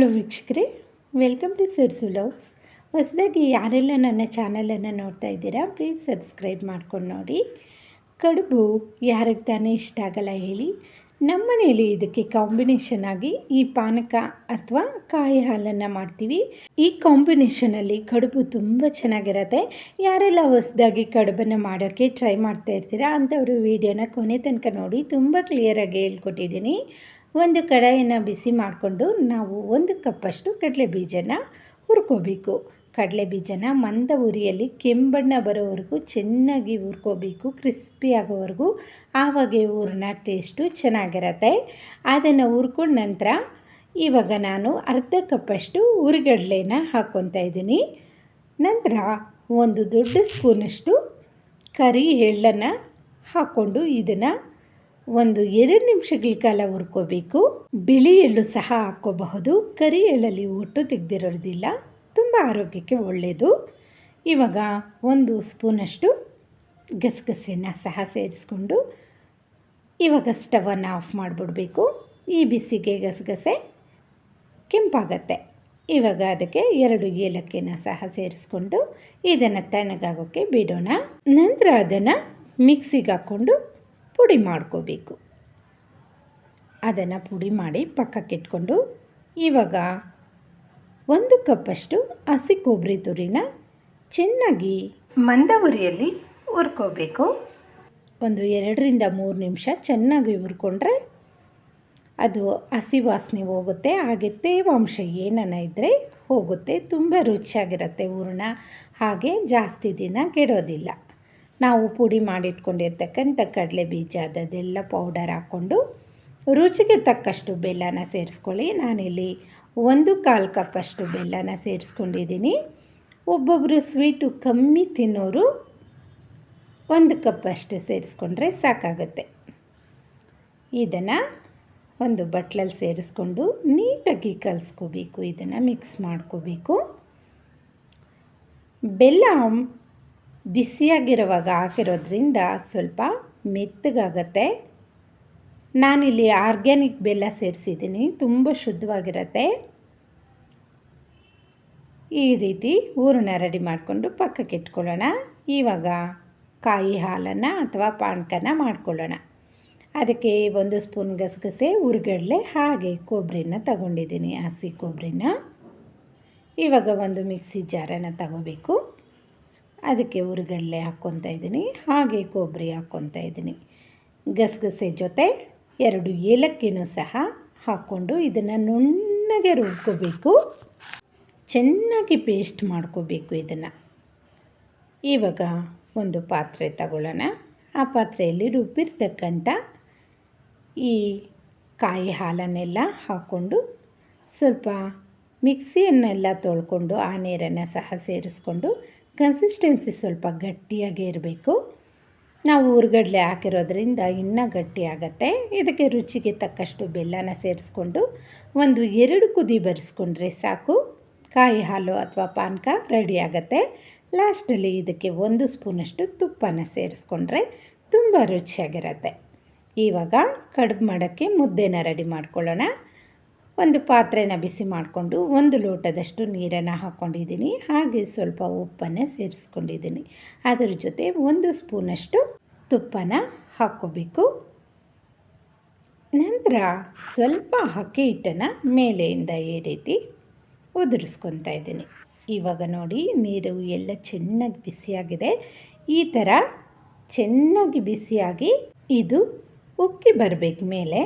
Hello ವೀಕ್ಷಕರೇ welcome to ಸಿರ್ಸು loves ಹೊಸದಾಗಿ ಯಾರೆಲ್ಲ ನನ್ನ ಚಾನಲನ್ನು ನೋಡ್ತಾ ಇದ್ದೀರಾ ಪ್ಲೀಸ್ ಸಬ್ಸ್ಕ್ರೈಬ್ ಮಾಡ್ಕೊಂಡು ನೋಡಿ. ಕಡುಬು ಯಾರಿಗೆ ತಾನೇ ಇಷ್ಟ ಆಗಲ್ಲ ಹೇಳಿ, ನಮ್ಮ ಮನೆಯಲ್ಲಿ ಇದಕ್ಕೆ ಕಾಂಬಿನೇಷನ್ ಆಗಿ ಈ ಪಾನಕ ಅಥವಾ ಕಾಯಿ ಹಾಲನ್ನು ಮಾಡ್ತೀವಿ. ಈ ಕಾಂಬಿನೇಷನಲ್ಲಿ ಕಡುಬು ತುಂಬ ಚೆನ್ನಾಗಿರುತ್ತೆ. ಯಾರೆಲ್ಲ ಹೊಸದಾಗಿ ಕಡುಬನ್ನು ಮಾಡೋಕ್ಕೆ ಟ್ರೈ ಮಾಡ್ತಾ ಇರ್ತೀರಾ ಅಂಥವರು ವೀಡಿಯೋನ ಕೊನೆ ತನಕ ನೋಡಿ, ತುಂಬ ಕ್ಲಿಯರಾಗಿ ಹೇಳ್ಕೊಟ್ಟಿದ್ದೀನಿ. ಒಂದು ಕಡಾಯಿನ ಬಿಸಿ ಮಾಡಿಕೊಂಡು ನಾವು ಒಂದು ಕಪ್ಪಷ್ಟು ಕಡಲೆ ಬೀಜನ ಹುರ್ಕೋಬೇಕು. ಕಡಲೆ ಬೀಜನ ಮಂದ ಉರಿಯಲ್ಲಿ ಕೆಂಬಣ್ಣ ಬರೋವರೆಗೂ ಚೆನ್ನಾಗಿ ಹುರ್ಕೋಬೇಕು, ಕ್ರಿಸ್ಪಿ ಆಗೋವರೆಗೂ. ಆವಾಗ ಊರಿನ ಟೇಸ್ಟು ಚೆನ್ನಾಗಿರತ್ತೆ. ಅದನ್ನು ಹುರ್ಕೊಂಡ ನಂತರ ಇವಾಗ ನಾನು ಅರ್ಧ ಕಪ್ಪಷ್ಟು ಹುರಿಗಡಲೆನ ಹಾಕ್ಕೊತಾ ಇದ್ದೀನಿ. ನಂತರ ಒಂದು ದೊಡ್ಡ ಸ್ಪೂನಷ್ಟು ಕರಿ ಎಳ್ಳನ್ನು ಹಾಕ್ಕೊಂಡು ಇದನ್ನು ಒಂದು ಎರಡು ನಿಮಿಷಗಳ ಕಾಲ ಹುರ್ಕೋಬೇಕು. ಬಿಳಿ ಎಳ್ಳು ಸಹ ಹಾಕ್ಕೋಬಹುದು. ಕರಿ ಎಳ್ಳಲ್ಲಿ ಒಟ್ಟು ತೆಗೆದಿರೋದಿಲ್ಲ. ತುಂಬ ಆರೋಗ್ಯಕ್ಕೆ ಒಳ್ಳೆಯದು ಇವಾಗ ಒಂದು ಸ್ಪೂನಷ್ಟು ಗಸಗಸೆಯನ್ನು ಸಹ ಸೇರಿಸ್ಕೊಂಡು ಇವಾಗ ಸ್ಟವನ್ನು ಆಫ್ ಮಾಡಿಬಿಡಬೇಕು. ಈ ಬಿಸಿಗೆ ಗಸಗಸೆ ಕೆಂಪಾಗತ್ತೆ. ಇವಾಗ ಅದಕ್ಕೆ ಎರಡು ಏಲಕ್ಕಿನ ಸಹ ಸೇರಿಸ್ಕೊಂಡು ಇದನ್ನು ತಣ್ಣಗಾಗೋಕ್ಕೆ ಬಿಡೋಣ. ನಂತರ ಅದನ್ನು ಮಿಕ್ಸಿಗೆ ಹಾಕ್ಕೊಂಡು ಪುಡಿ ಮಾಡ್ಕೋಬೇಕು. ಅದನ್ನು ಪುಡಿ ಮಾಡಿ ಪಕ್ಕಕ್ಕೆ ಇಟ್ಕೊಂಡು ಇವಾಗ ಒಂದು ಕಪ್ಪಷ್ಟು ಹಸಿ ಕೊಬ್ಬರಿ ತುರಿನ ಚೆನ್ನಾಗಿ ಮಂದ ಉರಿಯಲ್ಲಿ ಹುರ್ಕೋಬೇಕು. ಒಂದು ಎರಡರಿಂದ ಮೂರು ನಿಮಿಷ ಚೆನ್ನಾಗಿ ಹುರ್ಕೊಂಡ್ರೆ ಅದು ಹಸಿ ವಾಸನೆ ಹೋಗುತ್ತೆ ಹಾಗೆ ತೇವಾಂಶ ಏನನ್ನ ಇದ್ದರೆ ಹೋಗುತ್ತೆ ತುಂಬ ರುಚಿಯಾಗಿರುತ್ತೆ ಹೂರ್ಣ. ಹಾಗೆ ಜಾಸ್ತಿ ದಿನ ಕೆಡೋದಿಲ್ಲ. ನಾವು ಪುಡಿ ಮಾಡಿಟ್ಕೊಂಡಿರ್ತಕ್ಕಂಥ ಕಡಲೆ ಬೀಜ, ಅದೆಲ್ಲ ಪೌಡರ್ ಹಾಕ್ಕೊಂಡು ರುಚಿಗೆ ತಕ್ಕಷ್ಟು ಬೆಲ್ಲನ ಸೇರಿಸ್ಕೊಳ್ಳಿ. ನಾನಿಲ್ಲಿ ಒಂದು ಕಾಲು ಕಪ್ಪಷ್ಟು ಬೆಲ್ಲನ ಸೇರಿಸ್ಕೊಂಡಿದ್ದೀನಿ. ಒಬ್ಬೊಬ್ಬರು ಸ್ವೀಟು ಕಮ್ಮಿ ತಿನ್ನೋರು ಒಂದು ಕಪ್ಪಷ್ಟು ಸೇರಿಸ್ಕೊಂಡ್ರೆ ಸಾಕಾಗುತ್ತೆ. ಇದನ್ನು ಒಂದು ಬಟ್ಲಲ್ಲಿ ಸೇರಿಸ್ಕೊಂಡು ನೀಟಾಗಿ ಕಲಿಸ್ಕೋಬೇಕು, ಇದನ್ನು ಮಿಕ್ಸ್ ಮಾಡ್ಕೋಬೇಕು. ಬೆಲ್ಲ ಬಿಸಿಯಾಗಿರುವಾಗ ಹಾಕಿರೋದ್ರಿಂದ ಸ್ವಲ್ಪ ಮೆತ್ತಗಾಗತ್ತೆ. ನಾನಿಲ್ಲಿ ಆರ್ಗ್ಯಾನಿಕ್ ಬೆಲ್ಲ ಸೇರಿಸಿದ್ದೀನಿ, ತುಂಬ ಶುದ್ಧವಾಗಿರುತ್ತೆ. ಈ ರೀತಿ ಹೂರಣ ರೆಡಿ ಮಾಡಿಕೊಂಡು ಪಕ್ಕಕ್ಕೆ ಇಟ್ಕೊಳ್ಳೋಣ. ಇವಾಗ ಕಾಯಿ ಹಾಲನ್ನು ಅಥವಾ ಪಾನಕನ ಮಾಡ್ಕೊಳ್ಳೋಣ. ಅದಕ್ಕೆ ಒಂದು ಸ್ಪೂನ್ ಗಸಗಸೆ, ಉರ್ಗಡಲೆ, ಹಾಗೆ ಕೊಬ್ಬರಿನ ತಗೊಂಡಿದ್ದೀನಿ, ಹಸಿ ಕೊಬ್ಬರಿನ ಇವಾಗ ಒಂದು ಮಿಕ್ಸಿ ಜಾರನ್ನು ತಗೋಬೇಕು. ಅದಕ್ಕೆ ಉರುಗಡಲೆ ಹಾಕ್ಕೊತಾ ಇದ್ದೀನಿ, ಹಾಗೆ ಕೊಬ್ಬರಿ ಹಾಕ್ಕೊತಾ ಇದ್ದೀನಿ. ಗಸಗಸೆ ಜೊತೆ ಎರಡು ಏಲಕ್ಕಿನೂ ಸಹ ಹಾಕ್ಕೊಂಡು ಇದನ್ನು ನುಣ್ಣಗೆ ರುಬ್ಕೋಬೇಕು. ಚೆನ್ನಾಗಿ ಪೇಸ್ಟ್ ಮಾಡ್ಕೋಬೇಕು ಇದನ್ನು. ಇವಾಗ ಒಂದು ಪಾತ್ರೆ ತಗೊಳ್ಳೋಣ. ಆ ಪಾತ್ರೆಯಲ್ಲಿ ರುಬ್ಬಿರ್ತಕ್ಕಂಥ ಈ ಕಾಯಿ ಹಾಲನ್ನೆಲ್ಲ ಹಾಕ್ಕೊಂಡು ಸ್ವಲ್ಪ ಮಿಕ್ಸಿಯನ್ನೆಲ್ಲ ತೊಳ್ಕೊಂಡು ಆ ನೀರನ್ನು ಸಹ ಸೇರಿಸ್ಕೊಂಡು ಕನ್ಸಿಸ್ಟೆನ್ಸಿ ಸ್ವಲ್ಪ ಗಟ್ಟಿಯಾಗೇ ಇರಬೇಕು. ನಾವು ಹುರ್ಗಡ್ಲೆ ಹಾಕಿರೋದ್ರಿಂದ ಇನ್ನೂ ಗಟ್ಟಿ ಆಗುತ್ತೆ. ಇದಕ್ಕೆ ರುಚಿಗೆ ತಕ್ಕಷ್ಟು ಬೆಲ್ಲನ ಸೇರಿಸ್ಕೊಂಡು ಒಂದು ಎರಡು ಕುದಿ ಬರೆಸ್ಕೊಂಡ್ರೆ ಸಾಕು. ಕಾಯಿ ಹಾಲು ಅಥವಾ ಪಾನಕ ರೆಡಿ ಆಗುತ್ತೆ. ಲಾಸ್ಟಲ್ಲಿ ಇದಕ್ಕೆ ಒಂದು ಸ್ಪೂನಷ್ಟು ತುಪ್ಪನ ಸೇರಿಸ್ಕೊಂಡ್ರೆ ತುಂಬ ರುಚಿಯಾಗಿರುತ್ತೆ. ಇವಾಗ ಕಡುಬು ಮಾಡೋಕ್ಕೆ ಮುದ್ದೆನ ರೆಡಿ ಮಾಡ್ಕೊಳ್ಳೋಣ. ಒಂದು ಪಾತ್ರೆನ ಬಿಸಿ ಮಾಡಿಕೊಂಡು ಒಂದು ಲೋಟದಷ್ಟು ನೀರನ್ನು ಹಾಕ್ಕೊಂಡಿದ್ದೀನಿ. ಹಾಗೆ ಸ್ವಲ್ಪ ಉಪ್ಪನ್ನು ಸೇರಿಸ್ಕೊಂಡಿದ್ದೀನಿ. ಅದರ ಜೊತೆ ಒಂದು ಸ್ಪೂನಷ್ಟು ತುಪ್ಪನ ಹಾಕ್ಕೋಬೇಕು. ನಂತರ ಸ್ವಲ್ಪ ಅಕ್ಕಿ ಹಿಟ್ಟನ್ನು ಮೇಲೆಯಿಂದ ಈ ರೀತಿ ಉದುರಿಸ್ಕೊತಾ ಇದ್ದೀನಿ. ಇವಾಗ ನೋಡಿ, ನೀರು ಎಲ್ಲ ಚೆನ್ನಾಗಿ ಬಿಸಿಯಾಗಿದೆ. ಈ ಥರ ಚೆನ್ನಾಗಿ ಬಿಸಿಯಾಗಿ ಇದು ಉಕ್ಕಿ ಬರಬೇಕು ಮೇಲೆ.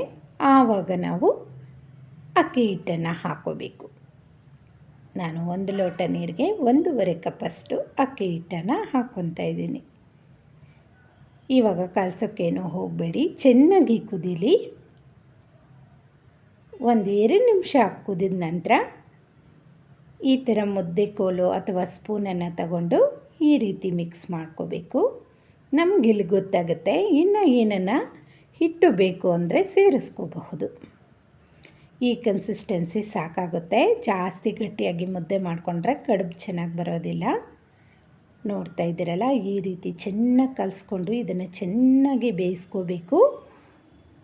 ಆವಾಗ ನಾವು ಅಕ್ಕಿ ಹಿಟ್ಟನ್ನು ಹಾಕೋಬೇಕು. ನಾನು ಒಂದು ಲೋಟ ನೀರಿಗೆ ಒಂದೂವರೆ ಕಪ್ಪಷ್ಟು ಅಕ್ಕಿ ಹಿಟ್ಟನ್ನು ಹಾಕ್ಕೊತಾ ಇದ್ದೀನಿ. ಇವಾಗ ಕಲಸೋಕ್ಕೇನು ಹೋಗಬೇಡಿ, ಚೆನ್ನಾಗಿ ಕುದೀಲಿ. ಒಂದು ಎರಡು ನಿಮಿಷ ಕುದಿದ ನಂತರ ಈ ಥರ ಮುದ್ದೆ ಕೋಲು ಅಥವಾ ಸ್ಪೂನನ್ನು ತಗೊಂಡು ಈ ರೀತಿ ಮಿಕ್ಸ್ ಮಾಡ್ಕೋಬೇಕು. ನಮಗಿಲ್ಲಿ ಗೊತ್ತಾಗುತ್ತೆ ಇನ್ನು ಏನನ್ನು ಹಿಟ್ಟು ಬೇಕು ಅಂದರೆ ಸೇರಿಸ್ಕೋಬಹುದು. ಈ ಕನ್ಸಿಸ್ಟೆನ್ಸಿ ಸಾಕಾಗುತ್ತೆ. ಜಾಸ್ತಿ ಗಟ್ಟಿಯಾಗಿ ಮುದ್ದೆ ಮಾಡಿಕೊಂಡ್ರೆ ಕಡುಬು ಚೆನ್ನಾಗಿ ಬರೋದಿಲ್ಲ. ನೋಡ್ತಾ ಇದ್ದೀರಲ್ಲ, ಈ ರೀತಿ ಚೆನ್ನಾಗಿ ಕಲಿಸ್ಕೊಂಡು ಇದನ್ನು ಚೆನ್ನಾಗಿ ಬೇಯಿಸ್ಕೋಬೇಕು.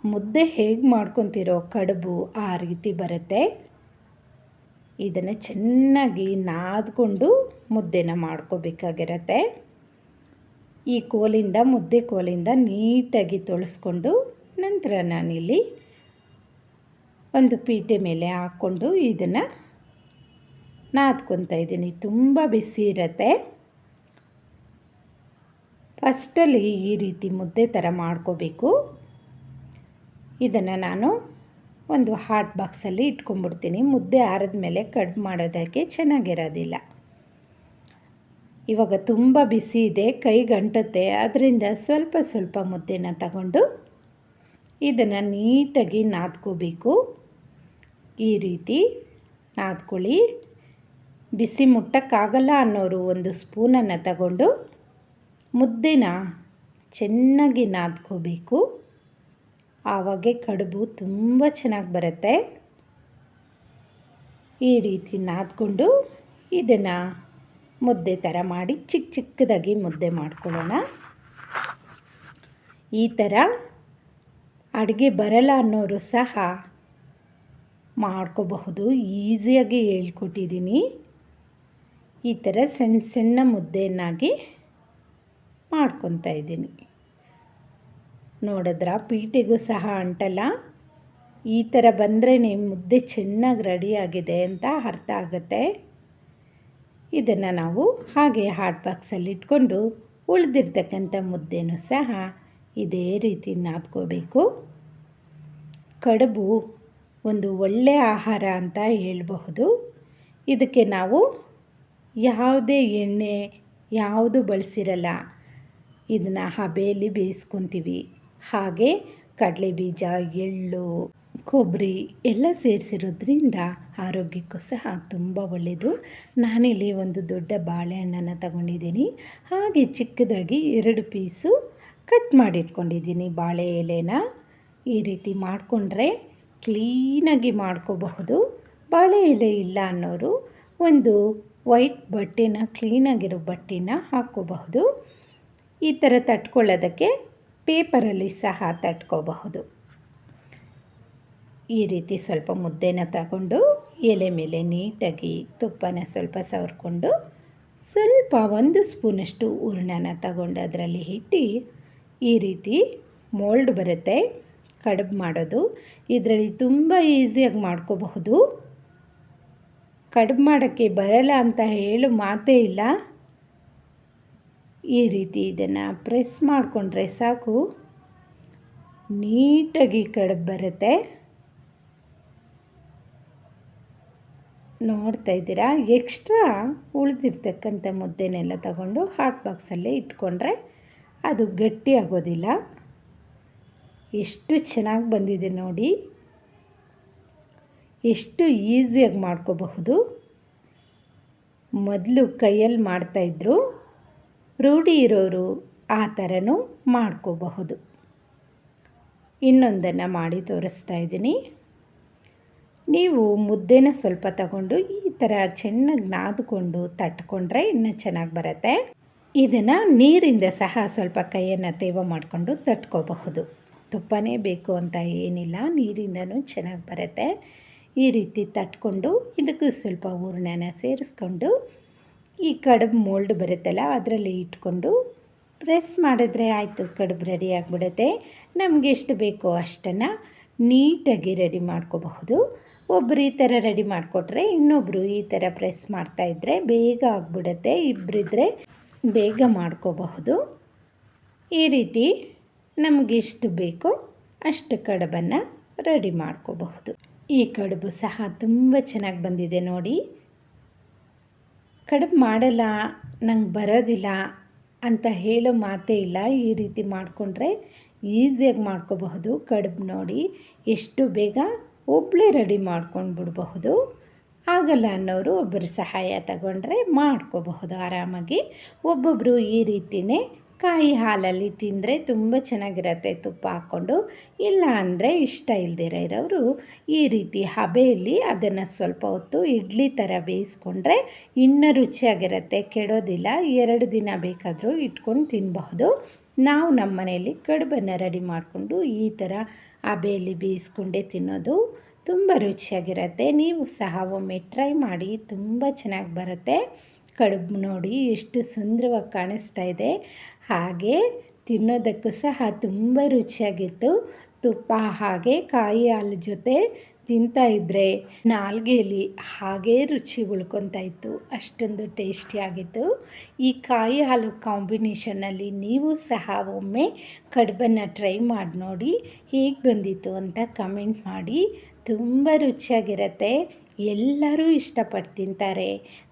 ಮುದ್ದೆ ಹೇಗೆ ಮಾಡ್ಕೊತಿರೋ ಕಡುಬು ಆ ರೀತಿ ಬರುತ್ತೆ. ಇದನ್ನು ಚೆನ್ನಾಗಿ ನಾದ್ಕೊಂಡು ಮುದ್ದೆನ ಮಾಡ್ಕೋಬೇಕಾಗಿರತ್ತೆ. ಈ ಕೋಲಿಂದ, ಮುದ್ದೆ ಕೋಲಿಂದ ನೀಟಾಗಿ ತೊಳಸ್ಕೊಂಡು ನಂತರ ನಾನಿಲ್ಲಿ ಒಂದು ಪೀಠೆ ಮೇಲೆ ಹಾಕ್ಕೊಂಡು ಇದನ್ನು ನಾದ್ಕೊತಾ ಇದ್ದೀನಿ. ತುಂಬ ಬಿಸಿ ಇರತ್ತೆ. ಫಸ್ಟಲ್ಲಿ ಈ ರೀತಿ ಮುದ್ದೆ ಥರ ಮಾಡ್ಕೋಬೇಕು. ಇದನ್ನು ನಾನು ಒಂದು ಹಾಟ್ ಬಾಕ್ಸಲ್ಲಿ ಇಟ್ಕೊಂಡ್ಬಿಡ್ತೀನಿ. ಮುದ್ದೆ ಆರಿದ ಮೇಲೆ ಕಟ್ ಮಾಡೋದಕ್ಕೆ ಚೆನ್ನಾಗಿರೋದಿಲ್ಲ. ಇವಾಗ ತುಂಬ ಬಿಸಿ ಇದೆ, ಕೈ ಗಂಟುತ್ತೆ. ಅದರಿಂದ ಸ್ವಲ್ಪ ಸ್ವಲ್ಪ ಮುದ್ದೆನ ತಗೊಂಡು ಇದನ್ನು ನೀಟಾಗಿ ನಾದ್ಕೋಬೇಕು. ಈ ರೀತಿ ನಾದ್ಕೊಳ್ಳಿ. ಬಿಸಿ ಮುಟ್ಟಕ್ಕಾಗಲ್ಲ ಅನ್ನೋರು ಒಂದು ಸ್ಪೂನನ್ನು ತಗೊಂಡು ಮುದ್ದೆನ ಚೆನ್ನಾಗಿ ನಾದ್ಕೋಬೇಕು. ಆವಾಗೆ ಕಡುಬು ತುಂಬ ಚೆನ್ನಾಗಿ ಬರುತ್ತೆ. ಈ ರೀತಿ ನಾದ್ಕೊಂಡು ಇದನ್ನು ಮುದ್ದೆ ಥರ ಮಾಡಿ ಚಿಕ್ಕ ಚಿಕ್ಕದಾಗಿ ಮುದ್ದೆ ಮಾಡ್ಕೊಳ್ಳೋಣ. ಈ ಥರ ಅಡುಗೆ ಬರಲ್ಲ ಅನ್ನೋರು ಸಹ ಮಾಡ್ಕೋಬಹುದು. ಈಸಿಯಾಗಿ ಹೇಳ್ಕೊಟ್ಟಿದ್ದೀನಿ. ಈ ಥರ ಸಣ್ಣ ಸಣ್ಣ ಮುದ್ದೆಯನ್ನಾಗಿ ಮಾಡ್ಕೊತಾ ಇದ್ದೀನಿ. ನೋಡಿದ್ರ? ಪೀಠೆಗೂ ಸಹ ಅಂಟಲ್ಲ. ಈ ಥರ ಬಂದರೆ ಮುದ್ದೆ ಚೆನ್ನಾಗಿ ರೆಡಿಯಾಗಿದೆ ಅಂತ ಅರ್ಥ ಆಗುತ್ತೆ. ಇದನ್ನು ನಾವು ಹಾಗೆ ಹಾಟ್ ಬಾಕ್ಸಲ್ಲಿ ಇಟ್ಕೊಂಡು ಉಳಿದಿರ್ತಕ್ಕಂಥ ಮುದ್ದೆನೂ ಸಹ ಇದೇ ರೀತಿ ನಾದ್ಕೋಬೇಕು. ಕಡುಬು ಒಂದು ಒಳ್ಳೆಯ ಆಹಾರ ಅಂತ ಹೇಳಬಹುದು. ಇದಕ್ಕೆ ನಾವು ಯಾವುದೇ ಎಣ್ಣೆ ಯಾವುದು ಬಳಸಿರಲ್ಲ, ಇದನ್ನು ಹಬೆಯಲ್ಲಿ ಬೇಯಿಸ್ಕೊತೀವಿ. ಹಾಗೆ ಕಡಲೆ ಬೀಜ ಎಳ್ಳು ಕೊಬ್ಬರಿ ಎಲ್ಲ ಸೇರಿಸಿರೋದ್ರಿಂದ ಆರೋಗ್ಯಕ್ಕೂ ಸಹ ತುಂಬ ಒಳ್ಳೆಯದು. ನಾನಿಲ್ಲಿ ಒಂದು ದೊಡ್ಡ ಬಾಳೆಹಣ್ಣನ್ನು ತಗೊಂಡಿದ್ದೀನಿ. ಹಾಗೆ ಚಿಕ್ಕದಾಗಿ ಎರಡು ಪೀಸು ಕಟ್ ಮಾಡಿಟ್ಕೊಂಡಿದ್ದೀನಿ ಬಾಳೆ ಎಲೆನ. ಈ ರೀತಿ ಮಾಡಿಕೊಂಡ್ರೆ ಕ್ಲೀನಾಗಿ ಮಾಡ್ಕೋಬಹುದು. ಬಾಳೆ ಎಲೆ ಇಲ್ಲ ಅನ್ನೋರು ಒಂದು ವೈಟ್ ಬಟ್ಟೆನ, ಕ್ಲೀನಾಗಿರೋ ಬಟ್ಟೆನ ಹಾಕ್ಕೋಬಹುದು. ಈ ಥರ ತಟ್ಕೊಳ್ಳೋದಕ್ಕೆ ಪೇಪರಲ್ಲಿ ಸಹ ತಟ್ಕೋಬಹುದು. ಈ ರೀತಿ ಸ್ವಲ್ಪ ಮುದ್ದೆನ ತಗೊಂಡು, ಎಲೆ ಮೇಲೆ ನೀಟಾಗಿ ತುಪ್ಪನ ಸ್ವಲ್ಪ ಸವರ್ಕೊಂಡು, ಸ್ವಲ್ಪ ಒಂದು ಸ್ಪೂನಷ್ಟು ಹೂರ್ಣನ ತಗೊಂಡು ಅದರಲ್ಲಿ ಇಟ್ಟು ಈ ರೀತಿ ಮೋಲ್ಡ್ ಬರುತ್ತೆ. ಕಡುಬು ಮಾಡೋದು. ಇದರಲ್ಲಿ ತುಂಬ ಈಸಿಯಾಗಿ ಮಾಡ್ಕೋಬಹುದು. ಕಡುಬು ಮಾಡೋಕ್ಕೆ ಬರಲ್ಲ ಅಂತ ಹೇಳು ಮಾತೇ ಇಲ್ಲ. ಈ ರೀತಿ ಇದನ್ನು ಪ್ರೆಸ್ ಮಾಡಿಕೊಂಡ್ರೆ ಸಾಕು. ನೀಟಾಗಿ ಕಡುಬು ಬರುತ್ತೆ. ನೋಡ್ತಾ ಇದ್ದೀರಾ? ಎಕ್ಸ್ಟ್ರಾ ಉಳಿದಿರ್ತಕ್ಕಂಥ ಮುದ್ದೆನೆಲ್ಲ ತಗೊಂಡು ಹಾಟ್ ಬಾಕ್ಸಲ್ಲೇ ಇಟ್ಕೊಂಡ್ರೆ ಅದು ಗಟ್ಟಿ ಆಗೋದಿಲ್ಲ. ಎಷ್ಟು ಚೆನ್ನಾಗಿ ಬಂದಿದೆ ನೋಡಿ. ಎಷ್ಟು ಈಸಿಯಾಗಿ ಮಾಡ್ಕೋಬಹುದು. ಮೊದಲು ಕೈಯಲ್ಲಿ ಮಾಡ್ತಾಯಿದ್ರು ರೂಢಿ ಇರೋರು ಆ ಥರನೂ ಮಾಡ್ಕೋಬಹುದು. ಇನ್ನೊಂದನ್ನು ಮಾಡಿ ತೋರಿಸ್ತಾ ಇದ್ದೀನಿ. ನೀವು ಮುದ್ದೆನ ಸ್ವಲ್ಪ ತಗೊಂಡು ಈ ಥರ ಚೆನ್ನಾಗಿ ನಾದ್ಕೊಂಡು ತಟ್ಕೊಂಡ್ರೆ ಇನ್ನೂ ಚೆನ್ನಾಗಿ ಬರುತ್ತೆ. ಇದನ್ನು ನೀರಿಂದ ಸಹ ಸ್ವಲ್ಪ ಕೈಯನ್ನು ತೇವ ಮಾಡಿಕೊಂಡು ತಟ್ಕೋಬಹುದು. ತುಪ್ಪನೇ ಬೇಕು ಅಂತ ಏನಿಲ್ಲ, ನೀರಿಂದನೂ ಚೆನ್ನಾಗಿ ಬರುತ್ತೆ. ಈ ರೀತಿ ತಟ್ಕೊಂಡು ಇದಕ್ಕೂ ಸ್ವಲ್ಪ ಹೂರ್ಣನ ಸೇರಿಸ್ಕೊಂಡು ಈ ಕಡುಬು ಮೋಲ್ಡ್ ಬರುತ್ತಲ್ಲ, ಅದರಲ್ಲಿ ಇಟ್ಕೊಂಡು ಪ್ರೆಸ್ ಮಾಡಿದ್ರೆ ಆಯಿತು, ಕಡುಬು ರೆಡಿ ಆಗಿಬಿಡುತ್ತೆ. ನಮಗೆ ಎಷ್ಟು ಬೇಕೋ ಅಷ್ಟನ್ನು ನೀಟಾಗಿ ರೆಡಿ ಮಾಡ್ಕೋಬಹುದು. ಒಬ್ಬರು ಈ ಥರ ರೆಡಿ ಮಾಡಿಕೊಟ್ರೆ ಇನ್ನೊಬ್ಬರು ಈ ಥರ ಪ್ರೆಸ್ ಮಾಡ್ತಾಯಿದ್ರೆ ಬೇಗ ಆಗಿಬಿಡುತ್ತೆ. ಇಬ್ಬರಿದ್ರೆ ಬೇಗ ಮಾಡ್ಕೋಬಹುದು. ಈ ರೀತಿ ನಮಗೆಷ್ಟು ಬೇಕೋ ಅಷ್ಟು ಕಡುಬನ್ನು ರೆಡಿ ಮಾಡ್ಕೋಬಹುದು. ಈ ಕಡುಬು ಸಹ ತುಂಬ ಚೆನ್ನಾಗಿ ಬಂದಿದೆ ನೋಡಿ. ಕಡುಬು ಮಾಡಲ್ಲ, ನಂಗೆ ಬರೋದಿಲ್ಲ ಅಂತ ಹೇಳೋ ಮಾತೇ ಇಲ್ಲ. ಈ ರೀತಿ ಮಾಡಿಕೊಂಡ್ರೆ ಈಸಿಯಾಗಿ ಮಾಡ್ಕೋಬಹುದು ಕಡುಬು ನೋಡಿ. ಎಷ್ಟು ಬೇಗ ಒಬ್ಬಳೇ ರೆಡಿ ಮಾಡ್ಕೊಂಡು ಬಿಡಬಹುದು. ಆಗಲ್ಲ ಅನ್ನೋರು ಒಬ್ಬರು ಸಹಾಯ ತಗೊಂಡ್ರೆ ಮಾಡ್ಕೋಬಹುದು ಆರಾಮಾಗಿ. ಒಬ್ಬೊಬ್ಬರು ಈ ರೀತಿಯೇ ಕಾಯಿ ಹಾಲಲ್ಲಿ ತಿಂದರೆ ತುಂಬ ಚೆನ್ನಾಗಿರತ್ತೆ ತುಪ್ಪ ಹಾಕ್ಕೊಂಡು. ಇಲ್ಲ ಅಂದರೆ ಇಷ್ಟ ಇಲ್ದಿರ ಇರೋರು ಈ ರೀತಿ ಹಬೆಯಲ್ಲಿ ಅದನ್ನು ಸ್ವಲ್ಪ ಹೊತ್ತು ಇಡ್ಲಿ ಥರ ಬೇಯಿಸ್ಕೊಂಡ್ರೆ ಇನ್ನೂ ರುಚಿಯಾಗಿರುತ್ತೆ. ಕೆಡೋದಿಲ್ಲ. ಎರಡು ದಿನ ಬೇಕಾದರೂ ಇಟ್ಕೊಂಡು ತಿನ್ನಬಹುದು ನಾವು ನಮ್ಮ ಮನೆಯಲ್ಲಿ ಕಡುಬನ್ನು ರೆಡಿ ಮಾಡಿಕೊಂಡು ಈ ಥರ ಹಬೆಯಲ್ಲಿ ಬೇಯಿಸ್ಕೊಂಡೇ ತಿನ್ನೋದು ತುಂಬ ರುಚಿಯಾಗಿರುತ್ತೆ. ನೀವು ಸಹ ಒಮ್ಮೆ ಟ್ರೈ ಮಾಡಿ, ತುಂಬ ಚೆನ್ನಾಗಿ ಬರುತ್ತೆ. ಕಡುಬು ನೋಡಿ ಎಷ್ಟು ಸುಂದರವಾಗಿ ಕಾಣಿಸ್ತಾ ಇದೆ. ಹಾಗೆ ತಿನ್ನೋದಕ್ಕೂ ಸಹ ತುಂಬ ರುಚಿಯಾಗಿತ್ತು. ತುಪ್ಪ ಹಾಗೆ ಕಾಯಿ ಹಾಲು ಜೊತೆ ತಿಂತಾಯಿದ್ರೆ ನಾಲ್ಗೆಯಲ್ಲಿ ಹಾಗೇ ರುಚಿ ಉಳ್ಕೊತಾ ಇತ್ತು. ಅಷ್ಟೊಂದು ಟೇಸ್ಟಿಯಾಗಿತ್ತು ಈ ಕಾಯಿ ಹಾಲು ಕಾಂಬಿನೇಷನಲ್ಲಿ ನೀವು ಸಹ ಒಮ್ಮೆ ಕಡುಬನ್ನು ಟ್ರೈ ಮಾಡಿ ನೋಡಿ ಹೇಗೆ ಬಂದಿತ್ತು ಅಂತ ಕಮೆಂಟ್ ಮಾಡಿ. ತುಂಬ ರುಚಿಯಾಗಿರುತ್ತೆ. ಎಲ್ಲರೂ ಇಷ್ಟಪಟ್ಟು ತಿಂತಾರೆ.